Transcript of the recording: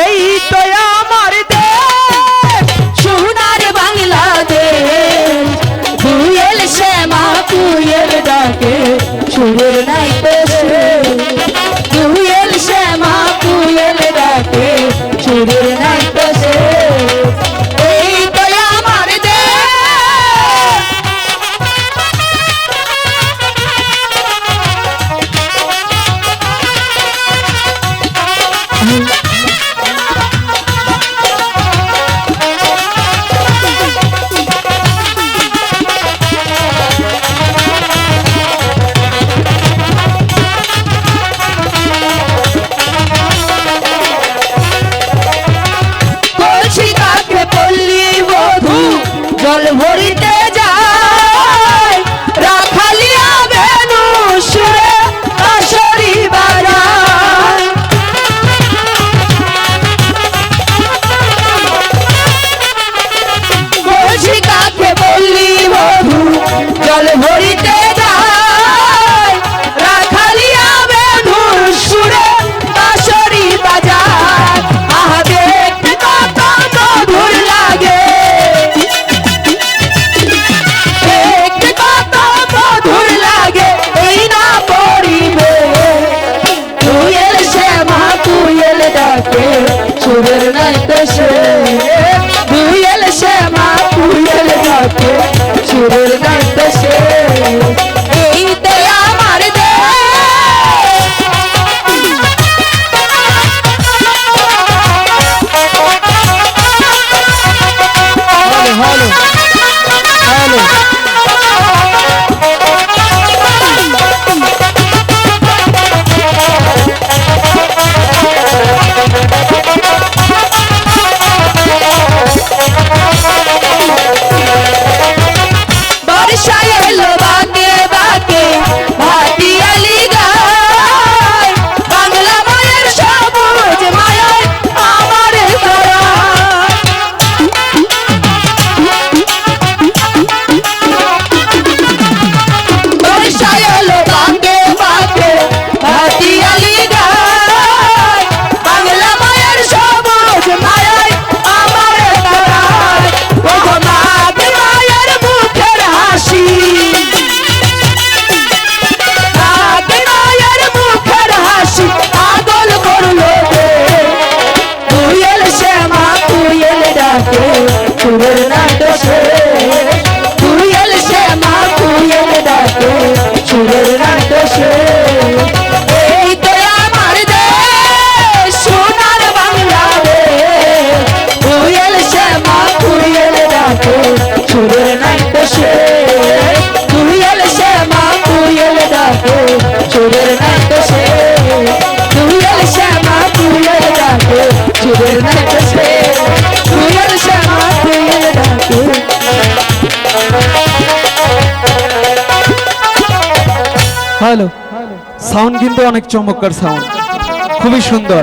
এই তো আমার জল ভরিতে যায়। রাখালি আবে ধুর শ্যামা তুইয়ের ডাকে। সুরের নাই দেশে তুইয়ের শ্যামা তুইয়ের ডাকে। সুরের নাই Deixei হ্যালো সাউন্ড কিন্তু অনেক চমৎকার সাউন্ড খুবই সুন্দর।